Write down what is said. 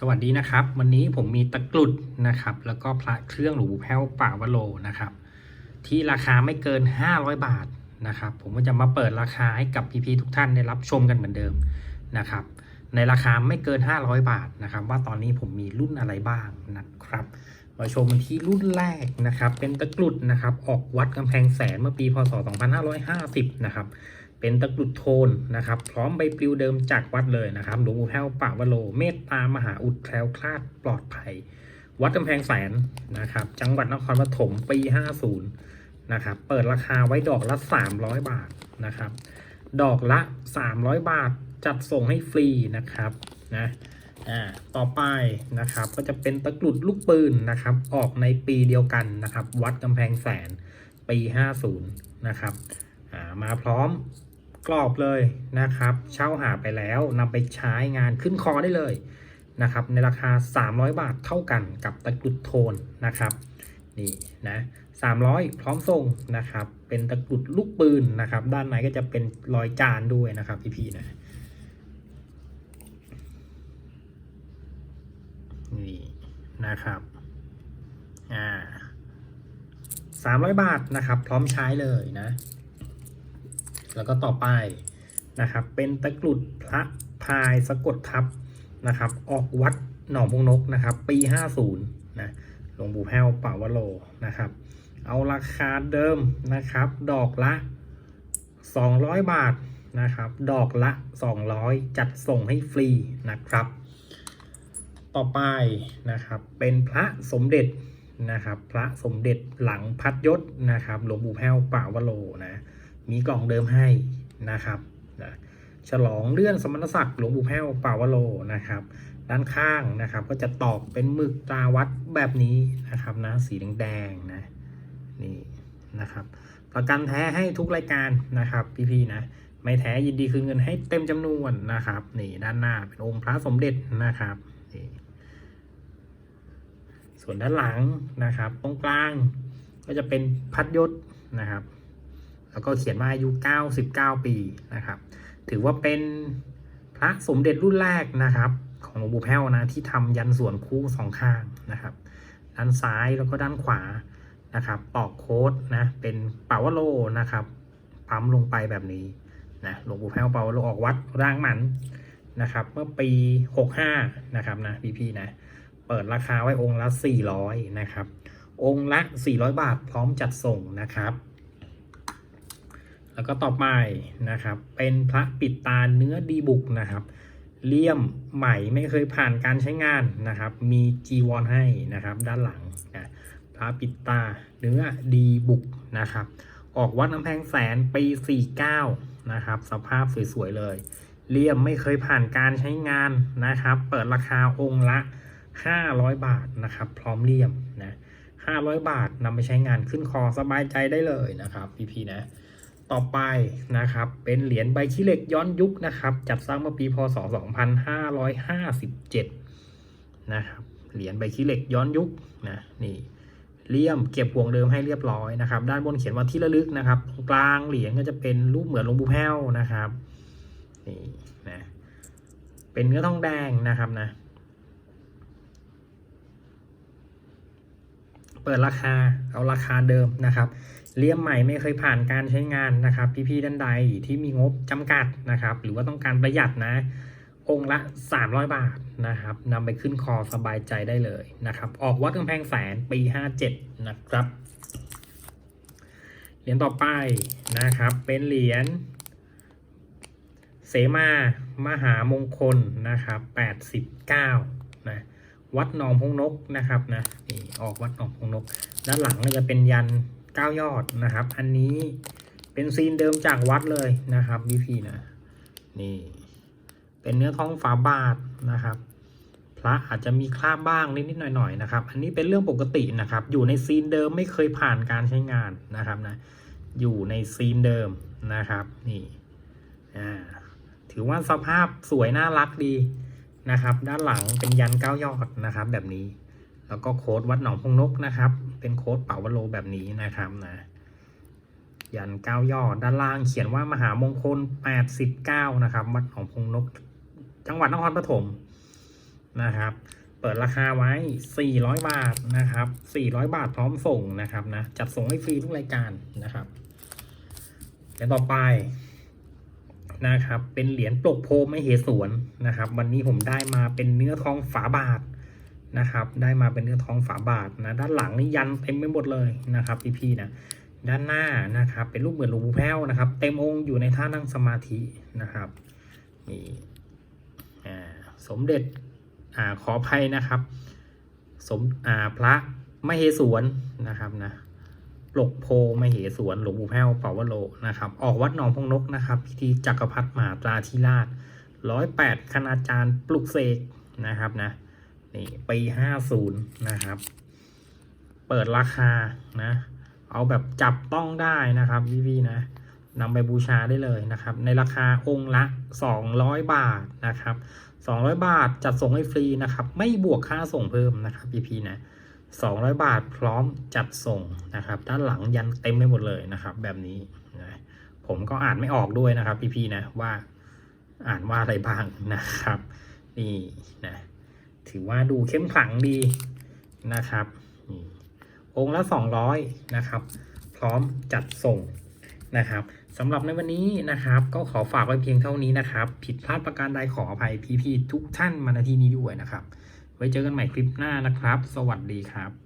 สวัสดีนะครับ วันนี้ผมมีตะกรุดนะครับ แล้วก็พระเครื่องหลวงปู่แพ้วป่าวโลนะครับ ที่ราคาไม่เกิน 500 บาทนะครับ ผมก็จะมาเปิดราคาให้กับพี่ๆทุกท่านได้รับชมกันเหมือนเดิมนะครับ ในราคาไม่เกิน 500 บาทนะครับ ว่าตอนนี้ผมมีรุ่นอะไรบ้างนะครับ มาชมกันที่รุ่นแรกนะครับ เป็นตะกรุดนะครับ ออกวัดกำแพงแสนเมื่อปีพศ 2550 นะครับ เป็นตะกรุดโทนนะครับ พร้อมใบปลิวเดิมจากวัดเลยนะครับหลวงปู่แพ้วป่าวโล เมตตามหาอุดแคล้วคลาดปลอดภัย วัดกำแพงแสนนะครับ จังหวัดนครปฐมปี 50 นะครับ เปิดราคาไว้ดอกละ 300 บาทนะครับ ดอกละ 300 บาทจัดส่งให้ฟรีนะครับนะอ่าต่อไปนะครับก็จะเป็นตะกรุดลูกปืนนะครับ ออกในปีเดียวกันนะครับ วัดกำแพงแสนปี 50 นะครับอ่ามาพร้อม กรอบเลยนะครับ เช่าหาไปแล้วนำไปใช้งานขึ้นคอได้เลยนะครับ ในราคา 300 บาทเท่ากันกับตะกรุดโทนนะครับนี่นะ300 พร้อมส่งนะครับ เป็นตะกรุดลูกปืนนะครับ ด้านในก็จะเป็นรอยจานด้วยนะครับพี่ๆนะนี่นะครับอ่าสามร้อยบาทนะครับ พร้อมใช้เลยนะ แล้วก็ต่อไปนะครับ เป็นตะกรุดพระพายสะกดทับนะครับ ออกวัดหนองพงนกนะครับ ปีห้าศูนย์นะหลวงปู่แพ้วป่าวโลนะครับ เอาราคาเดิมนะครับ ดอกละ 200 บาทนะครับ ดอกละ 200 จัดส่งให้ฟรีนะครับ ต่อไปนะครับ เป็นพระสมเด็จนะครับ พระสมเด็จหลังพัดยศนะครับ หลวงปู่แพ้วป่าวโลนะ มีกล่องเดิมให้นะครับนะฉลองเลื่อนสมณศักดิ์หลวงปู่แพ้วป่าวโลนะครับ ด้านข้างนะครับ ก็จะตอกเป็นหมึกตราวัดแบบนี้นะครับนะสีแดงๆนะนี่นะครับ ประกันแท้ให้ทุกรายการนะครับ พี่ๆนะไม่แท้ยินดีคืนเงินให้เต็มจำนวนนะครับนี่ด้านหน้าเป็นองค์พระสมเด็จนะครับนี่ส่วนด้านหลังนะครับ ตรงกลางก็จะเป็นพัดยศนะครับ แล้วก็เขียนว่าอายุ 99 ปีนะครับ ถือว่าเป็นพระสมเด็จรุ่นแรกนะครับ ของหลวงปู่แพ้วนะที่ทำยันส่วนคู่สองข้างนะครับ ด้านซ้ายแล้วก็ด้านขวานะครับตอกโค้ดนะเป็นเปาวโลนะครับปั๊มลงไปแบบนี้นะหลวงปู่แพ้วเปาวโลออกวัดร่างหมันนะครับ เมื่อปี 65 นะครับนะพี่ๆนะเปิดราคาไว้องค์ละ 400 นะครับ องค์ละ 400 บาทพร้อมจัดส่งนะครับ แล้วก็ต่อไปนะครับ เป็นพระปิดตาเนื้อดีบุกนะครับ เลี่ยมใหม่ไม่เคยผ่านการใช้งานนะครับ มีจีวรให้นะครับ ด้านหลังนะพระปิดตาเนื้อดีบุกนะครับ ออกวัดน้ำแพงแสนปี 49 นะครับ สภาพสวยๆเลย เลี่ยมไม่เคยผ่านการใช้งานนะครับ เปิดราคาองค์ละ 500 บาทนะครับ พร้อมเลี่ยมนะ500 บาทนำไปใช้งานขึ้นคอสบายใจได้เลยนะครับพี่ๆนะ ต่อไปนะครับเป็นเหรียญใบขี้เหล็กย้อนยุคนะครับ จัดสร้างเมื่อปีพศ 2557 นะครับเหรียญใบขี้เหล็กย้อนยุคนะนี่เลี่ยมเก็บห่วงเดิมให้เรียบร้อยนะครับ ด้านบนเขียนว่าที่ระลึกนะครับ กลางเหรียญก็จะเป็นรูปเหมือนหลวงปู่แพ้วนะครับนี่นะเป็นเนื้อทองแดงนะครับนะ เปิดราคาเอาราคาเดิมนะครับ เลี่ยมใหม่ไม่เคยผ่านการใช้งานนะครับ พี่ๆท่านใดที่มีงบจำกัดนะครับ หรือว่าต้องการประหยัดนะ องละ 300 บาทนะครับนำไปขึ้นคอสบายใจได้เลยนะครับ ออกวัดกำแพงแสนปี 57 นะครับเหรียญต่อไปนะครับ เป็นเหรียญเสมามหามงคลนะครับ 89 นะวัดหนองพงนกนะครับนะนี่ออกวัดหนองพงนก ด้านหลังก็จะเป็นยัน เก้ายอดนะครับ อันนี้เป็นซีนเดิมจากวัดเลยนะครับพี่พี่นะ นี่ เป็นเนื้อท้องฝาบาทนะครับ พระอาจจะมีคราบบ้างนิดๆหน่อยๆนะครับ อันนี้เป็นเรื่องปกตินะครับ อยู่ในซีนเดิมไม่เคยผ่านการใช้งานนะครับนะ อยู่ในซีนเดิมนะครับ นี่ อ่า ถือว่าสภาพสวยน่ารักดีนะครับ ด้านหลังเป็นยันเก้ายอดนะครับ แบบนี้ แล้วก็โค้ดวัดหนองพงนกนะครับ เป็นโค้ดเป๋าวโลแบบนี้นะครับนะ ยันเก้ายอดด้านล่างเขียนว่ามหามงคล89นะครับ วัดหนองพงนก จังหวัดนครปฐมนะครับ เปิดราคาไว้400บาทนะครับ400บาทพร้อมส่งนะครับนะ จัดส่งให้ฟรีทุกรายการนะครับเดี๋ยวต่อไปนะครับ เป็นเหรียญปลกโพไม่เหสวนนะครับ วันนี้ผมได้มาเป็นเนื้อทองฝาบาท นะครับ ได้มาเป็นเนื้อทองฝาบาทนะ ด้านหลังนี่ยันเต็มไปหมดเลยนะครับพี่ๆนะ ด้านหน้านะครับ เป็นรูปเหมือนหลวงปู่แพ้วนะครับ เต็มองค์อยู่ในท่านั่งสมาธินะครับนี่อ่าสมเด็จอ่าขออภัยนะครับ สมอ่าพระมเหสวนนะครับนะปลกโพมเหสวนหลวงปู่แพ้วเป่าวโลนะครับ ออกวัดหนองพงนกนะครับพิธีจักรพรรดิมหาตราธิราชร้อยแปดคณาจารย์ปลุกเสกนะครับนะ นี่ปีห้าศูนย์นะครับ เปิดราคานะ เอาแบบจับต้องได้นะครับพี่ๆนะนำไปบูชาได้เลยนะครับ ในราคาองค์ละ 200 บาทนะครับ 200 บาทจัดส่งให้ฟรีนะครับ ไม่บวกค่าส่งเพิ่มนะครับพี่ๆนะ200 บาทพร้อมจัดส่งนะครับ ด้านหลังยันเต็มไปหมดเลยนะครับ แบบนี้นะผมก็อ่านไม่ออกด้วยนะครับ พี่ๆนะว่าอ่านว่าอะไรบ้างนะครับ นี่นะ ถือว่าดูเข้มขลังดีนะครับองค์ละ 200 นะครับ พร้อมจัดส่งนะครับสำหรับในวันนี้นะครับ ก็ขอฝากไว้เพียงเท่านี้นะครับ ผิดพลาดประการใดขออภัยพี่ๆทุกท่านมาณที่นี้ด้วยนะครับ ไว้เจอกันใหม่คลิปหน้านะครับ สวัสดีครับ